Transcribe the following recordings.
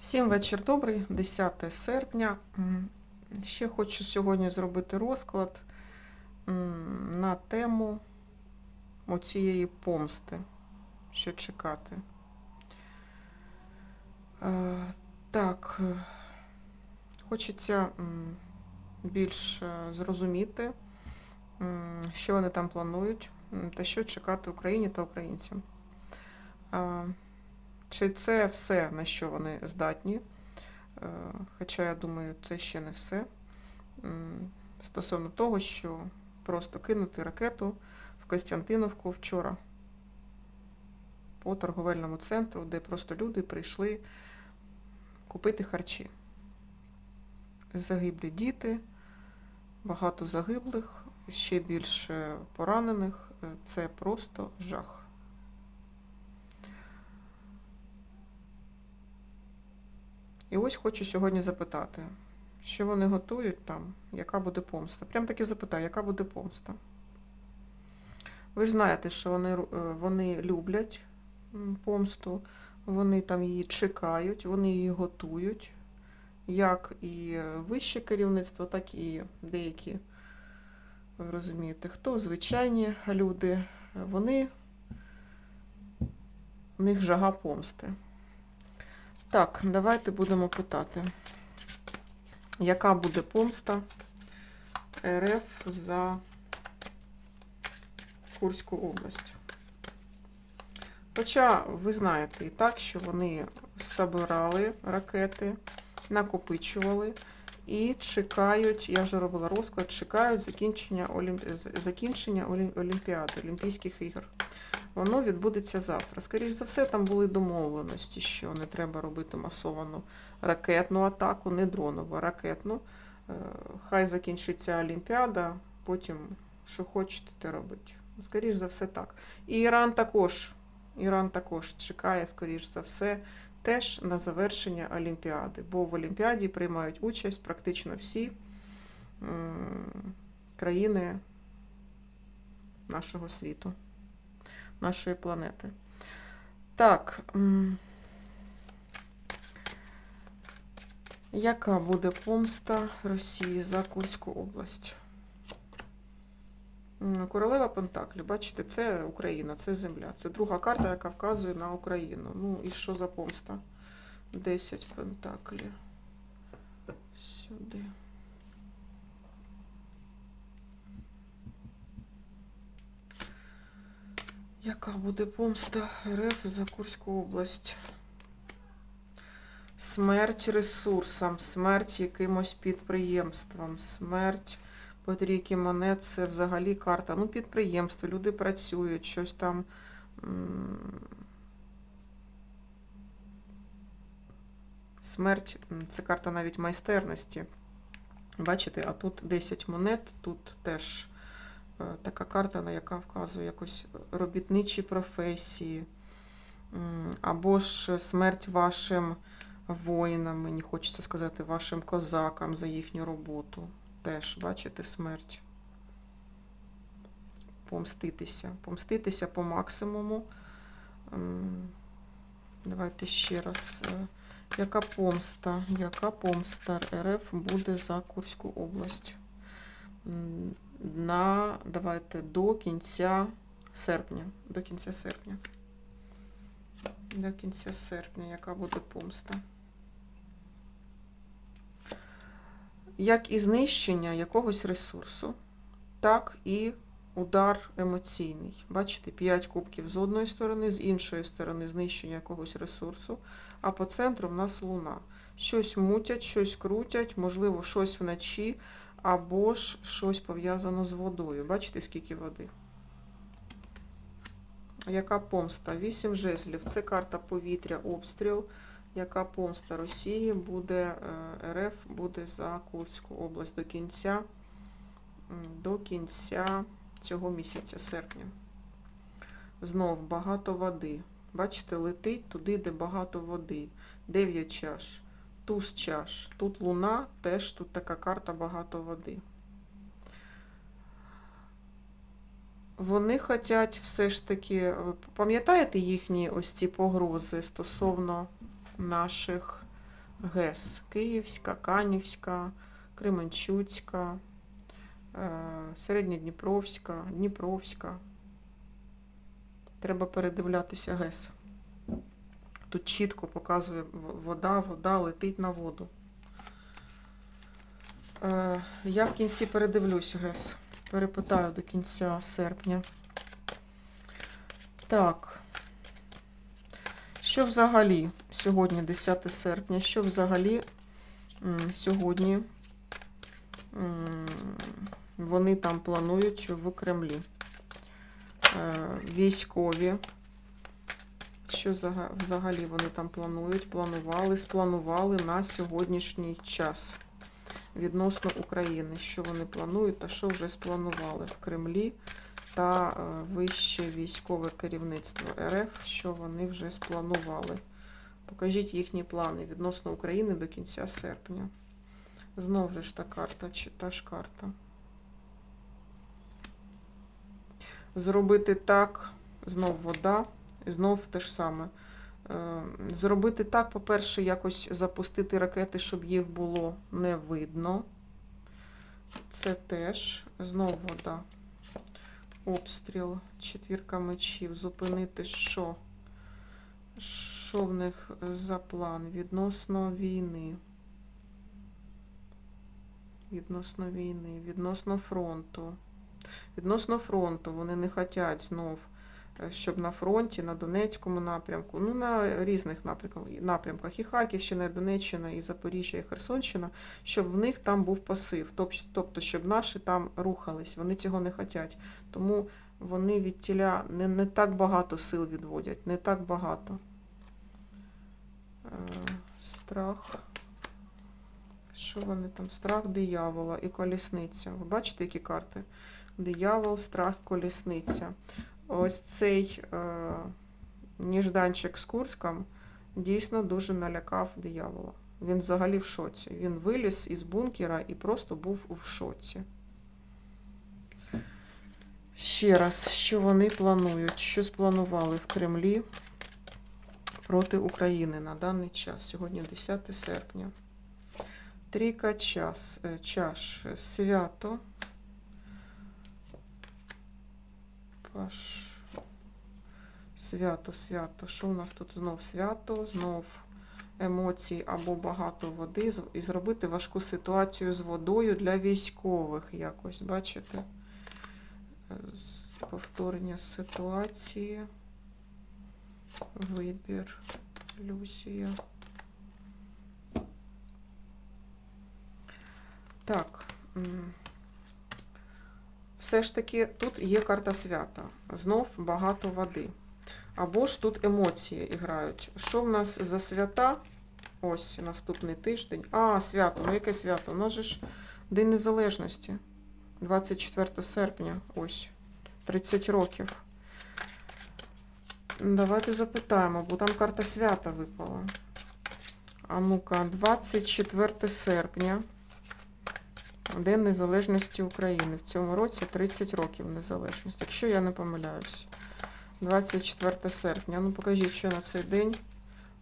Всім вечір добрий, 10 серпня. Ще хочу сьогодні зробити розклад на тему оцієї помсти, що чекати. Е, Так, е, хочеться більш е, зрозуміти, що вони там планують, та що чекати Україні та українцям. Чи це все, на що вони здатні? Е, Хоча, я думаю, це ще не все. Стосовно того, що просто кинути ракету в Костянтиновку вчора по торговельному центру, де просто люди прийшли купити харчі. Загиблі діти, багато загиблих, ще більше поранених. Е, Це просто жах. І ось хочу сьогодні запитати, що вони готують там, яка буде помста. Прям таки запитаю, яка буде помста. Ви ж знаєте, що вони, е, вони люблять помсту, вони там її чекають, вони її готують, як і вище керівництво, так і деякі, ви розумієте, хто звичайні люди, вони, в них жага помсти. Так, давайте будемо питати, яка буде помста РФ за Курську область? Хоча ви знаєте і так, що вони збирали ракети, накопичували і чекають, я вже робила розклад, чекають закінчення, олімп... закінчення Олімпіади, Олімпійських ігор. Воно відбудеться завтра. Скоріше за все, там були домовленості, що не треба робити масовану ракетну атаку, не дронову, а ракетну. Е, Хай закінчиться Олімпіада, потім що хочете, те робить. Скоріше за все, так. І Іран також, Іран також чекає, скоріш за все, теж на завершення Олімпіади. Бо в Олімпіаді приймають участь практично всі країни нашого світу нашої планети. Так. Яка буде помста Росії за Курську область? Королева Пентаклі, бачите, це Україна, це земля. Це друга карта, яка вказує на Україну. Ну і що за помста? 10 Пентаклі. Сюди. Яка буде помста РФ за Курську область? Смерть ресурсам, смерть якимось підприємствам, смерть по трійки монет це взагалі карта. Ну, підприємство, люди працюють, щось там. Смерть це карта навіть майстерності. Бачите, а тут 10 монет, тут теж така карта, на яка вказує якось робітничі професії, або ж смерть вашим воїнам, мені хочеться сказати, вашим козакам за їхню роботу. Теж, бачите, смерть. Помститися. Помститися по максимуму. Давайте ще раз. е, Яка помста? Яка помста РФ буде за Курську область? На, давайте, до кінця серпня. До кінця серпня. До кінця серпня, яка буде помста? Як і знищення якогось ресурсу, так і удар емоційний. Бачите, 5 кубків з одної сторони, з іншої сторони знищення якогось ресурсу, а по центру в нас луна. Щось мутять, щось крутять, можливо, щось вночі, або ж щось пов'язано з водою. Бачите, скільки води? Яка помста? Вісім жезлів. Це карта повітря, обстріл. Яка помста Росії буде, е, РФ буде за Курську область до кінця, до кінця цього місяця, серпня. Знов багато води. Бачите, летить туди, де багато води. Дев'ять чаш. Туз чаш. Тут луна, теж тут така карта багато води. Вони хочуть все ж таки, пам'ятаєте їхні ось ці погрози стосовно наших ГЕС Київська, Канівська, Кременчуцька, е, Середньодніпровська, Дніпровська. Треба передивлятися ГЕС. Тут чітко показує вода, вода летить на воду. Е, Я в кінці передивлюсь ГЕС. Перепитаю до кінця серпня. Так. Що взагалі сьогодні, 10 серпня, що взагалі сьогодні вони там планують в Кремлі? Е, Військові. Що взагалі вони там планують? Планували, спланували на сьогоднішній час відносно України. Що вони планують та що вже спланували в Кремлі та е, вище військове керівництво РФ, що вони вже спланували. Покажіть їхні плани відносно України до кінця серпня. Знов же ж та карта, чи та ж карта. Зробити так, знов вода, і знов те ж саме. Е, Зробити так, по-перше, якось запустити ракети, щоб їх було не видно. Це теж знов вода. Обстріл, четвірка мечів. Зупинити що? Що в них за план відносно війни? Відносно війни, відносно фронту. Відносно фронту вони не хочуть знов, щоб на фронті, на Донецькому напрямку, ну на різних напрямках, напрямках і Харківщина, і Донеччина, і Запоріжжя, і Херсонщина, щоб в них там був пасив, тобто, щоб наші там рухались. Вони цього не хочуть. Тому вони від тіля не, не так багато сил відводять, не так багато. Е, Страх. Що вони там? Страх диявола і колісниця. Ви бачите, які карти? Диявол, страх, колісниця. Ось цей е, ніжданчик з Курском дійсно дуже налякав диявола. Він взагалі в шоці. Він виліз із бункера і просто був в шоці. Ще раз, що вони планують? Що спланували в Кремлі проти України на даний час? Сьогодні 10 серпня. Трійка час, е, чаш, е, свято. Паш. Свято, свято. Що у нас тут знов свято, знов емоцій або багато води. І зробити важку ситуацію з водою для військових якось, бачите? Повторення ситуації. Вибір. Ілюзія. Так. Все ж таки тут є карта свята. Знов багато води. Або ж тут емоції грають. Що в нас за свята? Ось наступний тиждень. А, свято. Ну яке свято? У нас ж День Незалежності. 24 серпня. Ось. 30 років. Давайте запитаємо, бо там карта свята випала. А ну-ка, 24 серпня. День Незалежності України. В цьому році 30 років незалежності, якщо я не помиляюсь. 24 серпня. Ну покажіть, що на цей день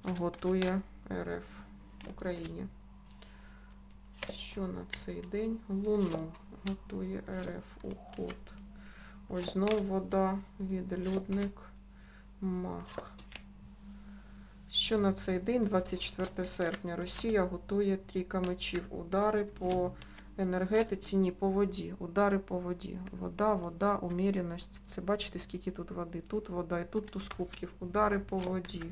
готує РФ Україні. Що на цей день? Луну готує РФ уход. Ось знов вода, відлюдник, мах. Що на цей день, 24 серпня, Росія готує трійка мечів. Удари по енергетиці, ні, по воді. Удари по воді. Вода, вода, уміряність. Це бачите, скільки тут води. Тут вода і тут туз кубків. Удари по воді.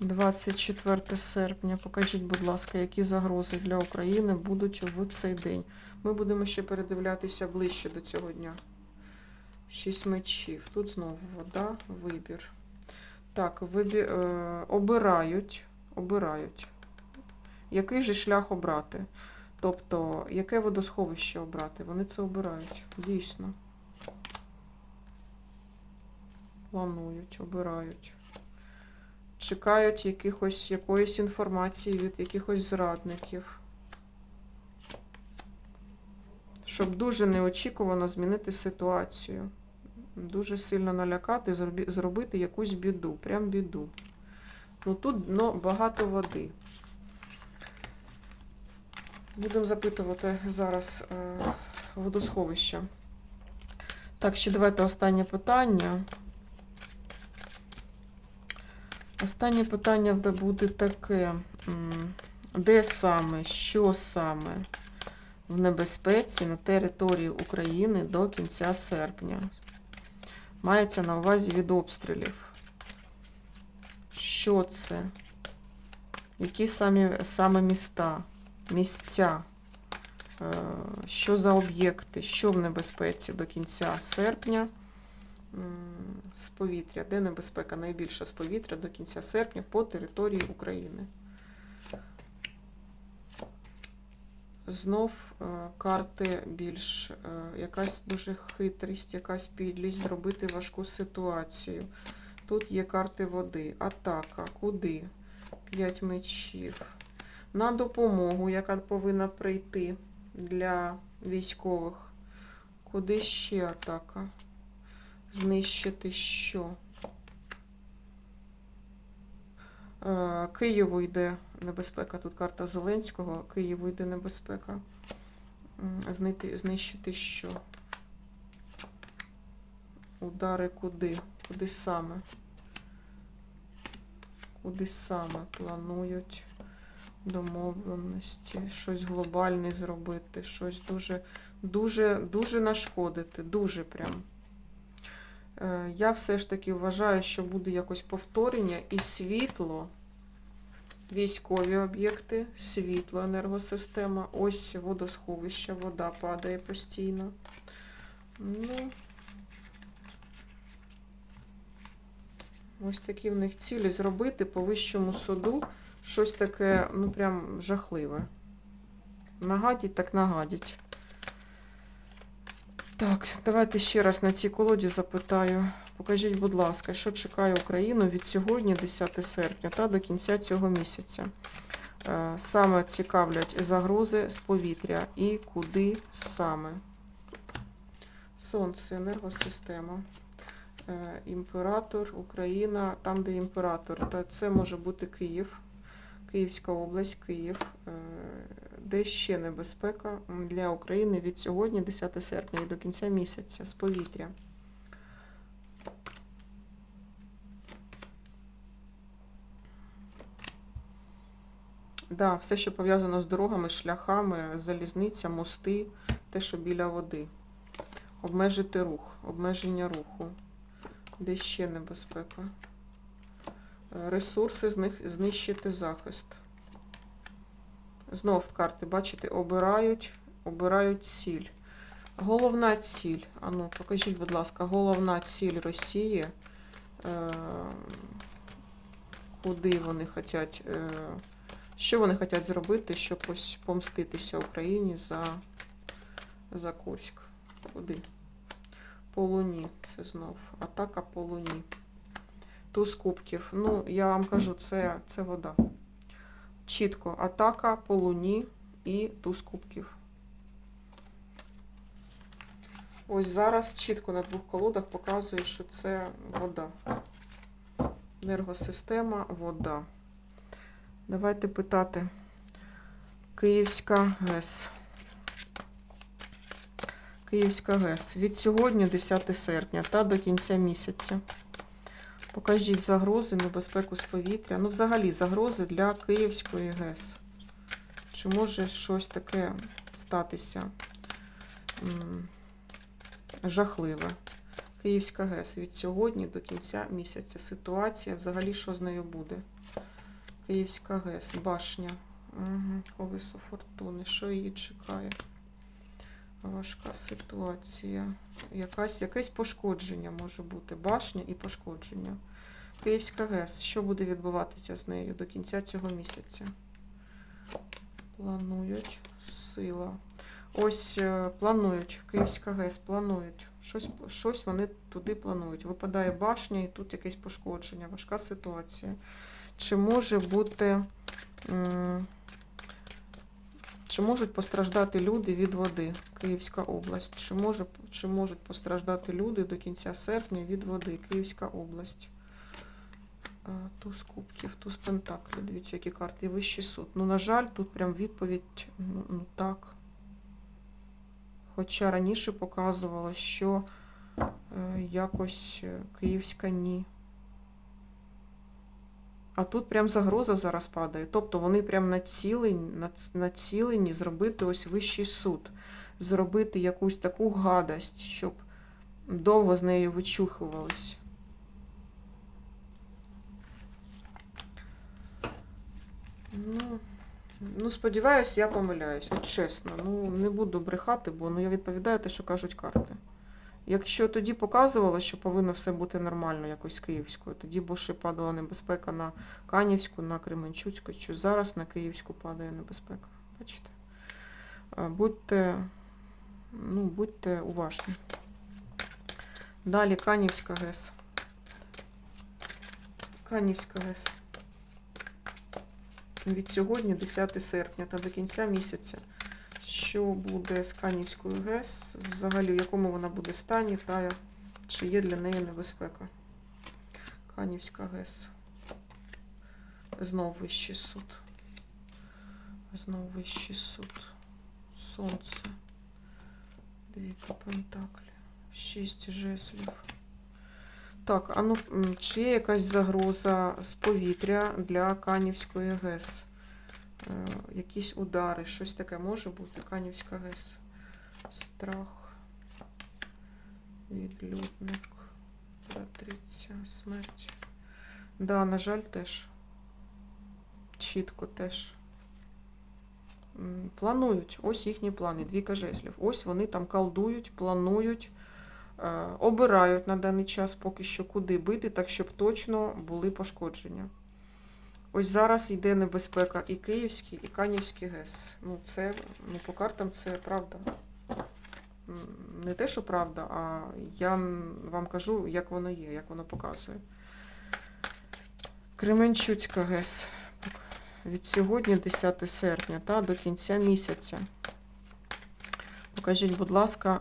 24 серпня. Покажіть, будь ласка, які загрози для України будуть в цей день. Ми будемо ще передивлятися ближче до цього дня. Шість мечів. Тут знову вода, вибір. Так, вибі... е, обирають, обирають. Який же шлях обрати? Тобто, яке водосховище обрати? Вони це обирають. Дійсно. Планують, обирають. Чекають якихось, якоїсь інформації від якихось зрадників. Щоб дуже неочікувано змінити ситуацію. Дуже сильно налякати, зробити якусь біду, прям біду. Ну тут дно багато води. Будемо запитувати зараз е, водосховища. Так, ще давайте останнє питання. Останнє питання буде таке. Де саме, що саме в небезпеці на території України до кінця серпня? Мається на увазі від обстрілів. Що це? Які самі, саме міста, місця? Е, Що за об'єкти? Що в небезпеці до кінця серпня? З повітря. Де небезпека найбільша з повітря до кінця серпня по території України? Знов е, карти більш е, якась дуже хитрість, якась підлість, зробити важку ситуацію. Тут є карти води. Атака. Куди? П'ять мечів. На допомогу, яка повинна прийти для військових. Куди ще атака? Знищити що? Е, Києву йде небезпека. Тут карта Зеленського. Києву йде небезпека. Знищити що? Удари куди? Куди саме? Куди саме планують домовленості? Щось глобальне зробити, щось дуже, дуже, дуже нашкодити. Дуже прям. Е, Я все ж таки вважаю, що буде якось повторення і світло, військові об'єкти, світло, енергосистема, ось водосховище, вода падає постійно. Ну, ось такі в них цілі зробити по вищому суду щось таке, ну прям жахливе. Нагадіть, так нагадіть. Так, давайте ще раз на цій колоді запитаю. Покажіть, будь ласка, що чекає Україну від сьогодні, 10 серпня, та до кінця цього місяця. Е, Саме цікавлять загрози з повітря і куди саме. Сонце, енергосистема. Е, Імператор, Україна, там, де імператор, та це може бути Київ, Київська область, Київ. Е, Де ще небезпека для України від сьогодні, 10 серпня, і до кінця місяця з повітря. Да, все, що пов'язано з дорогами, шляхами, залізниця, мости, те, що біля води. Обмежити рух, обмеження руху. Де ще небезпека? Е, Ресурси знищити захист. Знов карти, бачите, обирають, обирають ціль. Головна ціль. Ану, покажіть, будь ласка, головна ціль Росії. Е, куди вони хочуть, е, що вони хочуть зробити, щоб ось помститися Україні за, за Курськ? Куди? По Луні, це знов. Атака по Луні. Туз кубків. Ну, я вам кажу, це, це вода. Чітко. Атака по Луні і туз кубків. Ось зараз чітко на двох колодах показує, що це вода. Енергосистема, вода. Давайте питати. Київська ГЕС. Київська ГЕС. Від сьогодні, 10 серпня, та до кінця місяця. Покажіть загрози, небезпеку з повітря. Ну, взагалі, загрози для Київської ГЕС. Чи може щось таке статися жахливе? Київська ГЕС. Від сьогодні до кінця місяця. Ситуація, взагалі, що з нею буде? Київська ГЕС, башня. Угу. Колесо фортуни. Що її чекає? Важка ситуація. Якась, якесь пошкодження може бути. Башня і пошкодження. Київська ГЕС. Що буде відбуватися з нею до кінця цього місяця? Планують. Сила. Ось е, планують. Київська ГЕС планують. Щось, щось вони туди планують. Випадає башня і тут якесь пошкодження. Важка ситуація. Чи може бути. Чи можуть постраждати люди від води? Київська область. Чи, може, чи можуть постраждати люди до кінця серпня від води? Київська область. Туз кубків, туз пентаклів. Дивіться, які карти. І вищий суд. Ну, на жаль, тут прям відповідь ну, ну так. Хоча раніше показувало, що е, якось е, київська ні. А тут прям загроза зараз падає. Тобто вони прям націлені, націлені зробити ось вищий суд, зробити якусь таку гадость, щоб довго з нею вичухувались. Ну, ну сподіваюся, я помиляюсь. От чесно. Ну, не буду брехати, бо ну, я відповідаю те, що кажуть карти. Якщо тоді показувало, що повинно все бути нормально якось Київською, тоді бо ще падала небезпека на Канівську, на Кременчуцьку, що зараз на Київську падає небезпека. Бачите? Будьте, ну, будьте уважні. Далі Канівська ГЕС. Канівська ГЕС. Від сьогодні, 10 серпня та до кінця місяця. Що буде з Канівською ГЕС? Взагалі, в якому вона буде стані, та чи є для неї небезпека? Канівська ГЕС. Знов вищий суд. Знов вищий суд. Сонце. Двійка пентаклі. Шість жеслів. Так, а ну чи є якась загроза з повітря для Канівської ГЕС? Е, Якісь удари, щось таке може бути. Канівська ГЕС. Страх. Відлюдник. Патриця. Смерть. Да, на жаль, теж. Чітко теж. Планують. Ось їхні плани. Двійка жезлів. Ось вони там колдують, планують, е, обирають на даний час поки що куди бити, так щоб точно були пошкодження. Ось зараз йде небезпека і Київський, і Канівський ГЕС. Ну, це, ну, по картам це правда. Не те, що правда, а я вам кажу, як воно є, як воно показує. Кременчуцька ГЕС. Від сьогодні, 10 серпня, та до кінця місяця. Покажіть, будь ласка,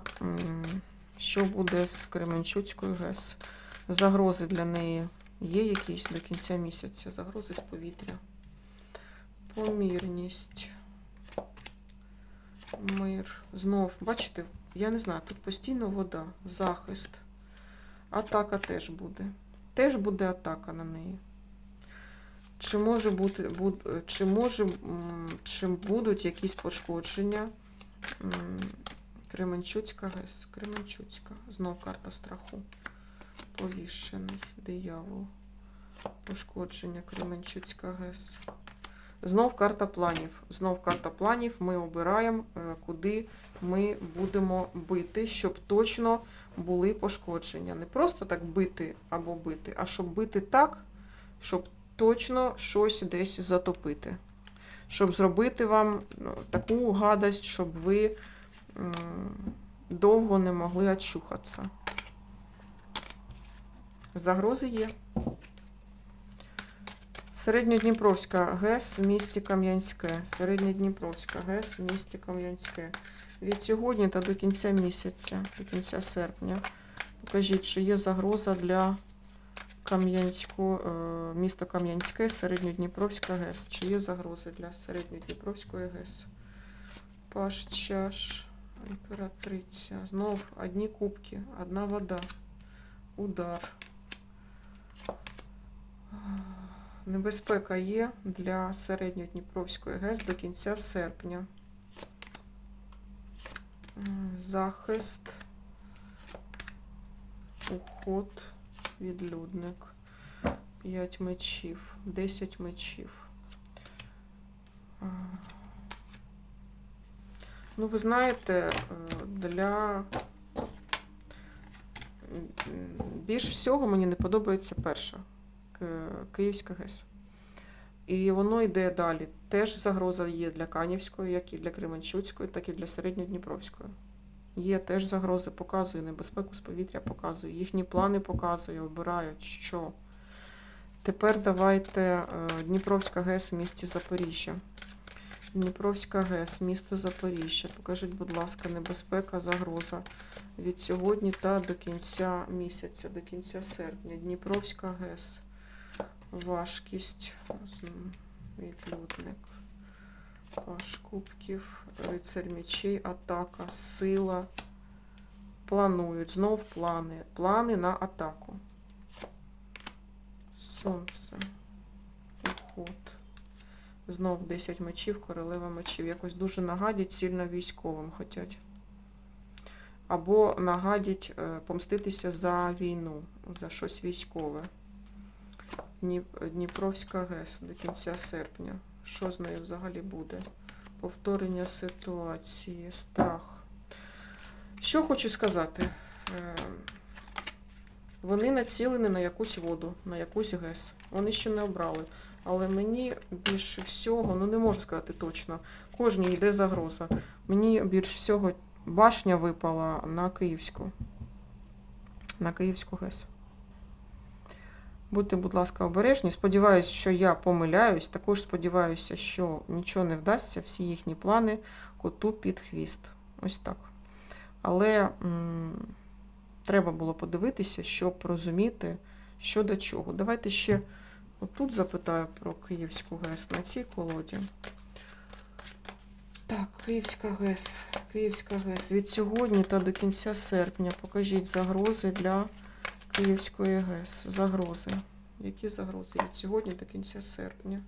що буде з Кременчуцькою ГЕС. Загрози для неї є якісь до кінця місяця. Загрози з повітря. Помірність. Мир. Знов, бачите, я не знаю, тут постійно вода, захист. Атака теж буде. Теж буде атака на неї. Чи може бути, буд, чи може, чи будуть якісь пошкодження? Кременчуцька ГЕС. Кременчуцька. Знов карта страху. Повішений диявол. Пошкодження Кременчуцька ГЕС. Знов карта планів. Знов карта планів. Ми обираємо, е, куди ми будемо бити, щоб точно були пошкодження. Не просто так бити або бити, а щоб бити так, щоб точно щось десь затопити. Щоб зробити вам ну, таку гадость, щоб ви довго не могли очухатися. Загрози є. Середньодніпровська ГЕС в місті Кам'янське. Середньодніпровська ГЕС в місті Кам'янське. Від сьогодні та до кінця місяця, до кінця серпня. Покажіть, чи є загроза для е, місто Кам'янське, Середньодніпровська ГЕС. Чи є загрози для Середньодніпровської ГЕС? Паш, чаш, імператриця. Знов одні кубки, одна вода. Удар. Небезпека є для Середньодніпровської ГЕС до кінця серпня. Захист, уход, відлюдник, 5 мечів, 10 мечів. Ну, ви знаєте, е, для більш всього мені не подобається перша. К- Київська ГЕС. І воно йде далі. Теж загроза є для Канівської, як і для Кременчуцької, так і для Середньодніпровської. Є теж загрози, показує небезпеку з повітря, показує. Їхні плани показує, обирають, що. Тепер давайте е, Дніпровська ГЕС в місті Запоріжжя. Дніпровська ГЕС, місто Запоріжжя. Покажіть, будь ласка, небезпека, загроза від сьогодні та до кінця місяця, до кінця серпня. Дніпровська ГЕС. Важкість. Відлюдник. Паш кубків, рицарь мечей, атака, сила. Планують. Знов плани. Плани на атаку. Сонце. Уход. Знов 10 мечів, королева мечів. Якось дуже нагадять сильно військовим хотять. Або нагадять е, помститися за війну, за щось військове. Дніп- Дніпровська ГЕС до кінця серпня. Що з нею взагалі буде? Повторення ситуації, страх. Що хочу сказати? Е, Вони націлені на якусь воду, на якусь ГЕС. Вони ще не обрали. Але мені більше всього, ну не можу сказати точно, кожній йде загроза. Мені більш всього башня випала на Київську. На Київську ГЕС. Будьте, будь ласка, обережні. Сподіваюсь, що я помиляюсь. Також сподіваюся, що нічого не вдасться, всі їхні плани коту під хвіст. Ось так. Але м, треба було подивитися, щоб розуміти, що до чого. Давайте ще отут запитаю про Київську ГЕС на цій колоді. Так, Київська ГЕС. Київська ГЕС. Від сьогодні та до кінця серпня покажіть загрози для Київської ГЕС. Загрози. Які загрози? Від сьогодні до кінця серпня.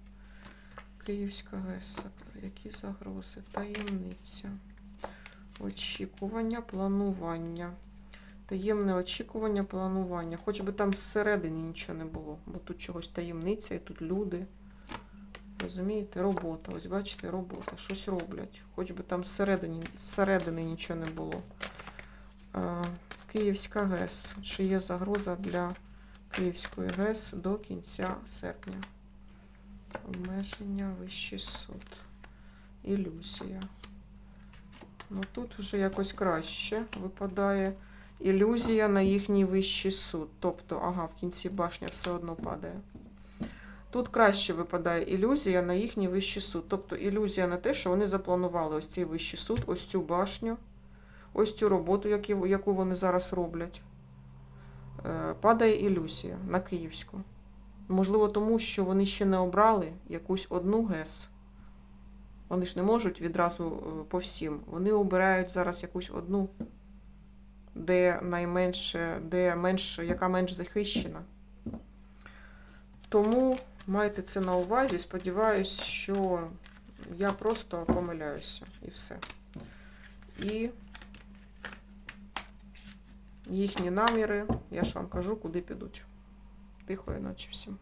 Київська ГЕС. Які загрози? Таємниця. Очікування, планування. Таємне очікування, планування. Хоч би там зсередині нічого не було, бо тут чогось таємниця, і тут люди. Розумієте, робота. Ось бачите, робота. Щось роблять. Хоч би там зсередині, зсередини нічого не було. Київська ГЕС. Чи є загроза для Київської ГЕС до кінця серпня? Обмеження, вищий суд. Ілюзія. Ну тут вже якось краще випадає ілюзія на їхній вищий суд. Тобто, ага, в кінці башня все одно падає. Тут краще випадає ілюзія на їхній вищий суд. Тобто ілюзія на те, що вони запланували ось цей вищий суд, ось цю башню, ось цю роботу, яку, вони зараз роблять. Е, Падає ілюзія на Київську. Можливо, тому що вони ще не обрали якусь одну ГЕС. Вони ж не можуть відразу е, по всім. Вони обирають зараз якусь одну, де найменше, де менш, яка менш захищена. Тому майте це на увазі. Сподіваюсь, що я просто помиляюся і все. І їхні наміри, я ж вам кажу, куди підуть. Тихої ночі всім.